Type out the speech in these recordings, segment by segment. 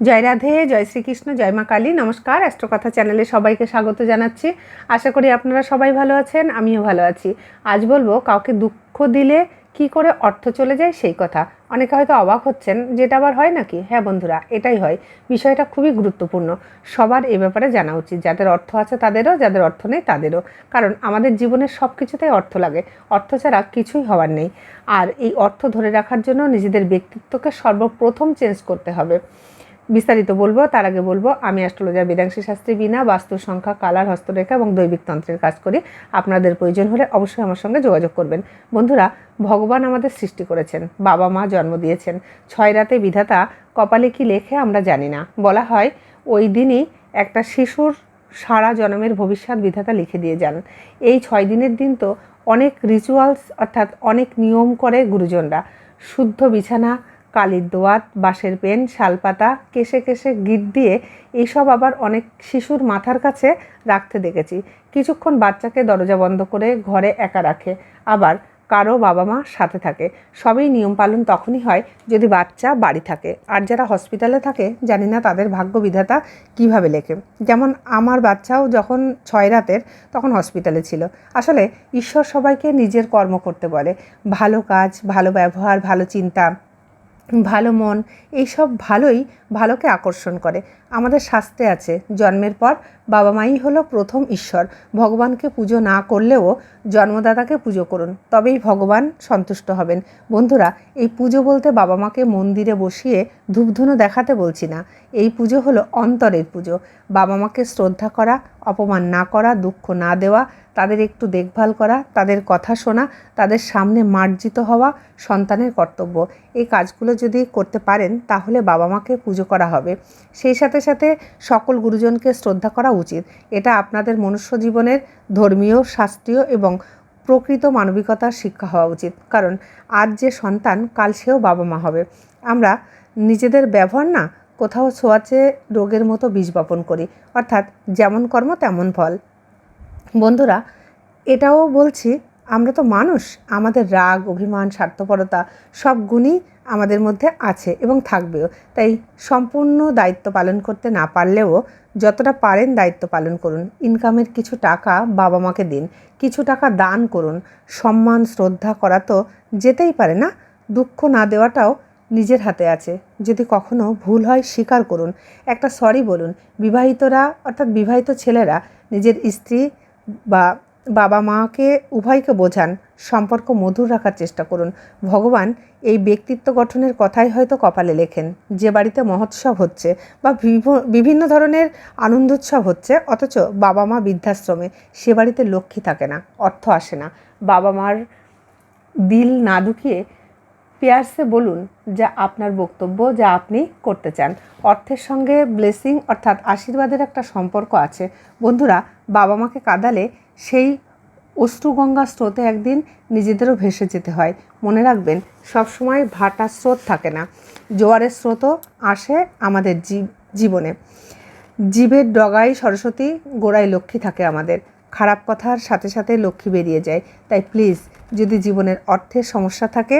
জয় রাধে, জয় শ্রীকৃষ্ণ, জয় মা কালী। নমস্কার, অ্যাস্ট্রোকথা চ্যানেলে সবাইকে স্বাগত জানাচ্ছি। আশা করি আপনারা সবাই ভালো আছেন, আমিও ভালো আছি। আজ বলব, কাউকে দুঃখ দিলে কি করে অর্থ চলে যায় সেই কথা। অনেকে হয়তো অবাক হচ্ছেন, যেটা আবার হয় নাকি? হ্যাঁ বন্ধুরা, এটাই হয়। বিষয়টা খুবই গুরুত্বপূর্ণ। সবার এ ব্যাপারে জানা উচিত, যাদের অর্থ আছে তাদেরও, যাদের অর্থ নেই তাদেরও। কারণ আমাদের জীবনের সব কিছুতেই অর্থ লাগে। অর্থ ছাড়া কিছুই হওয়ার নেই। আর এই অর্থ ধরে রাখার জন্য নিজেদের ব্যক্তিত্বকে সর্বপ্রথম চেঞ্জ করতে হবে। বিস্তারিত বলব, তার আগে বলব, আমি অ্যাস্ট্রোলজার বেদাংশী শাস্ত্রী বিনা বাস্তু সংখ্যা, কালার, হস্তরেখা এবং দৈবিক তন্ত্রের কাজ করি। আপনাদের প্রয়োজন হলে অবশ্যই আমার সঙ্গে যোগাযোগ করবেন। বন্ধুরা, ভগবান আমাদের সৃষ্টি করেছেন, বাবা মা জন্ম দিয়েছেন। ছয় রাতে বিধাতা কপালে কি লেখে আমরা জানি না। বলা হয়, ওই দিনই একটা শিশুর সারা জন্মের ভবিষ্যৎ বিধাতা লিখে দিয়ে যান। এই ছয় দিনের দিন তো অনেক রিচুয়ালস অর্থাৎ অনেক নিয়ম করে গুরুজনরা। শুদ্ধ বিছানা কালির দোয়াত, বাঁশের পেন, শালপাতা, কেশে কেশে গিট দিয়ে এইসব আবার অনেক শিশুর মাথার কাছে রাখতে দেখেছি। কিছুক্ষণ বাচ্চাকে দরজা বন্ধ করে ঘরে একা রাখে। আবার কারও বাবা মা সাথে থাকে। সবই নিয়ম পালন তখনই হয় যদি বাচ্চা বাড়ি থাকে। আর যারা হসপিটালে থাকে, জানি না তাদের ভাগ্য বিধাতা কীভাবে লেখে। যেমন আমার বাচ্চাও যখন ছয় রাতের, তখন হসপিটালে ছিল। আসলে ঈশ্বর সবাইকে নিজের কর্ম করতে বলে। ভালো কাজ, ভালো ব্যবহার, ভালো চিন্তা ভালো মন এইসব ভালোই ভালোকে আকর্ষণ করে। আমাদের শাস্তে আছে। জন্মের পর বাবা মাই হলো প্রথম ঈশ্বর। ভগবানকে পুজো না করলেও জন্মদাতাকে পুজো করুন, তবেই ভগবান সন্তুষ্ট হবেন। বন্ধুরা, এই পুজো বলতে বাবা মাকে মন্দিরে বসিয়ে ধূপধুনো দেখাতে বলছি না। এই পুজো হলো অন্তরের পুজো। বাবা মাকে শ্রদ্ধা করা, অপমান না করা, দুঃখ না দেওয়া, তাদের একটু দেখভাল করা, তাদের কথা শোনা, তাদের সামনে মার্জিত হওয়া সন্তানের কর্তব্য। এই কাজগুলো যদি করতে পারেন, তাহলে বাবা মাকে পুজো করা হবে। সেই সাথে সাথে সকল গুরুজনকে শ্রদ্ধা করা উচিত। এটা আপনাদের মনুষ্য জীবনের ধর্মীয়, শাস্ত্রীয় এবং প্রকৃত মানবিকতার শিক্ষা হওয়া উচিত। কারণ আজ যে সন্তান, কাল সেও বাবা মা হবে। আমরা নিজেদের ব্যবহার না, কোথাও ছোঁয়াচে রোগের মতো বীজ বপন করি। অর্থাৎ যেমন কর্ম, তেমন ফল। বন্ধুরা, এটাও বলছি আমরা তো মানুষ, আমাদের রাগ, অভিমান, স্বার্থপরতা সব গুণই আমাদের মধ্যে আছে এবং থাকবেও। তাই সম্পূর্ণ দায়িত্ব পালন করতে না পারলেও যতটা পারেন দায়িত্ব পালন করুন। ইনকামের কিছু টাকা বাবা মাকে দিন, কিছু টাকা দান করুন। সম্মান, শ্রদ্ধা করা তো যেতেই পারে না। দুঃখ না দেওয়াটাও নিজের হাতে আছে। যদি কখনো ভুল হয় স্বীকার করুন। একটা সরি বলুন। বিবাহিতরা অর্থাৎ বিবাহিত ছেলেরা নিজের স্ত্রী বা বাবা মাকে, উভয়কে বোঝান, সম্পর্ক মধুর রাখার চেষ্টা করুন। ভগবান এই ব্যক্তিত্ব গঠনের কথাই হয়তো কপালে লেখেন, যে বাড়িতে মহোৎসব হচ্ছে বা বিভিন্ন ধরনের আনন্দোৎসব হচ্ছে, অথচ বাবা মা বৃদ্ধাশ্রমে সে বাড়িতে লক্ষ্মী থাকে না, অর্থ আসে না। বাবা মার দিল না দুখিয়ে পেয়ার্সে বলুন যা আপনার বক্তব্য, যা আপনি করতে চান। অর্থের সঙ্গে ব্লেসিং অর্থাৎ আশীর্বাদের একটা সম্পর্ক আছে। বন্ধুরা বাবা মাকে কাঁদালে সেই অশ্রুগঙ্গা স্রোতে একদিন নিজেদেরও ভেসে যেতে হয়। মনে রাখবেন, সবসময় ভাটা স্রোত থাকে না। জোয়ারের স্রোতও আসে আমাদের জীবনে। জীবের ডগায় সরস্বতী, গোড়ায় লক্ষ্মী থাকে আমাদের। খারাপ কথার সাথে সাথে লক্ষ্মী বেরিয়ে যায়। তাই প্লিজ, যদি জীবনের অর্থের সমস্যা থাকে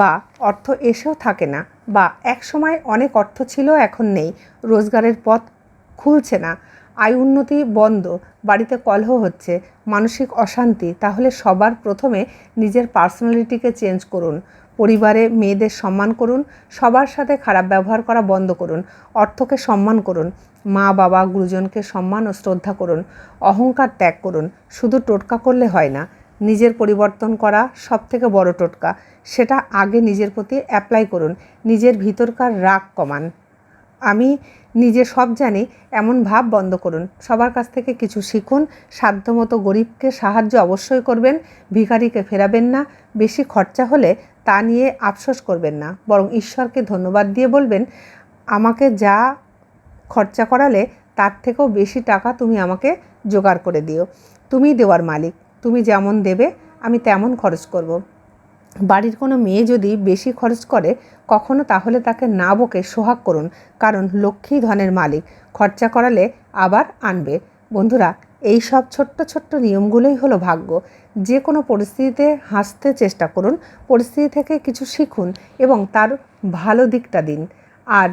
বা অর্থ এসেও থাকে না বা এক সময় অনেক অর্থ ছিল, এখন নেই। রোজগারের পথ খুলছে না। আয় উন্নতি বন্ধ, বাড়িতে কলহ হচ্ছে, মানসিক অশান্তি। তাহলে সবার প্রথমে নিজের পার্সোনালিটিকে চেঞ্জ করুন। পরিবারে মেয়েদের সম্মান করুন, সবার সাথে খারাপ ব্যবহার করা বন্ধ করুন, অর্থকে সম্মান করুন, মা, বাবা, গুরুজনকে সম্মান ও শ্রদ্ধা করুন, অহংকার ত্যাগ করুন। শুধু টোটকা করলে হয় না। নিজের পরিবর্তন করা সব থেকে বড় টোটকা। সেটা আগে নিজের প্রতি অ্যাপ্লাই করুন, নিজের ভিতরকার রাগ কমান। আমি নিজে সব জানি, এমন ভাব বন্ধ করুন। সবার কাছ থেকে কিছু শিখুন, সাধ্যমতো গরিবকে সাহায্য অবশ্যই করবেন, ভিখারিকে ফেরাবেন না, বেশি খরচা হলে তা নিয়ে আফসোস করবেন না। বরং ঈশ্বরকে ধন্যবাদ দিয়ে বলবেন, আমাকে যা খরচা করালে তার থেকেও বেশি টাকা তুমি আমাকে জোগাড় করে দিও। তুমি দেওয়ার মালিক। তুমি যেমন দেবে, আমি তেমন খরচ করব। বাড়ির কোনো মেয়ে যদি বেশি খরচ করে, কখনো তাহলে তাকে না বকে সোহাগ করুন, কারণ লক্ষ্মী ধনের মালিক। খরচা করালে আবার আনবে। বন্ধুরা, এই সব ছোট্ট ছোট্ট নিয়মগুলোই হলো ভাগ্য। যে কোনো পরিস্থিতিতে হাসতে চেষ্টা করুন, পরিস্থিতি থেকে কিছু শিখুন এবং তার ভালো দিকটা দিন। আর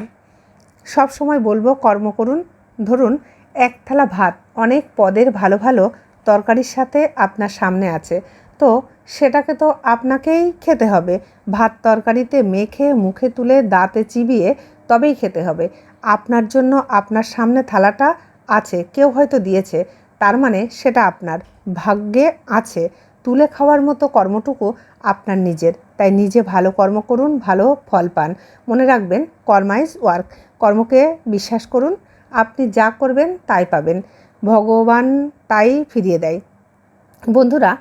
সব সময় বলব, কর্ম করুন। ধরুন, এক থালা ভাত, অনেক পদের ভালো ভালো তরকারির সাথে আপনার সামনে আছে। তো সেটাকে তো আপনাকেই খেতে হবে। ভাত তরকারিতে মেখে মুখে তুলে দাঁতে চিবিয়ে তবেই খেতে হবে। আপনার জন্য আপনার সামনে থালাটা আছে, কেউ হয়তো দিয়েছে। তার মানে সেটা আপনার। ভাগ্যে আছে। তুলে খাওয়ার মতো কর্মটুকু আপনার নিজের। তাই নিজে ভালো কর্ম করুন, ভালো ফল পান। মনে রাখবেন, কর্মাইজ ওয়ার্ক। কর্মকে বিশ্বাস করুন, আপনি যা করবেন তাই পাবেন। ভগবান তাই ফিরিয়ে দেয়। বন্ধুরা,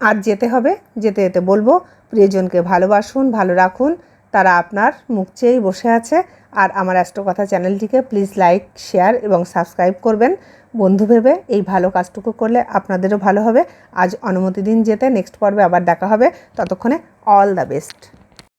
আজ যেতে হবে, যেতে যেতে বলব, প্রিয়জনকে ভালোবাসুন, ভালো রাখুন, তারা আপনার মুখ চেয়েই বসে আছে। আর আমার অ্যাস্ট্রোকথা চ্যানেলটিকে প্লিজ লাইক, শেয়ার এবং সাবস্ক্রাইব করবেন। বন্ধু ভেবে এই ভালো কাজটুকু করলে আপনাদেরও ভালো হবে। আজ অনুমতি দিন যেতে, নেক্সট পর্বে আবার দেখা হবে। ততক্ষণে অল দ্য বেস্ট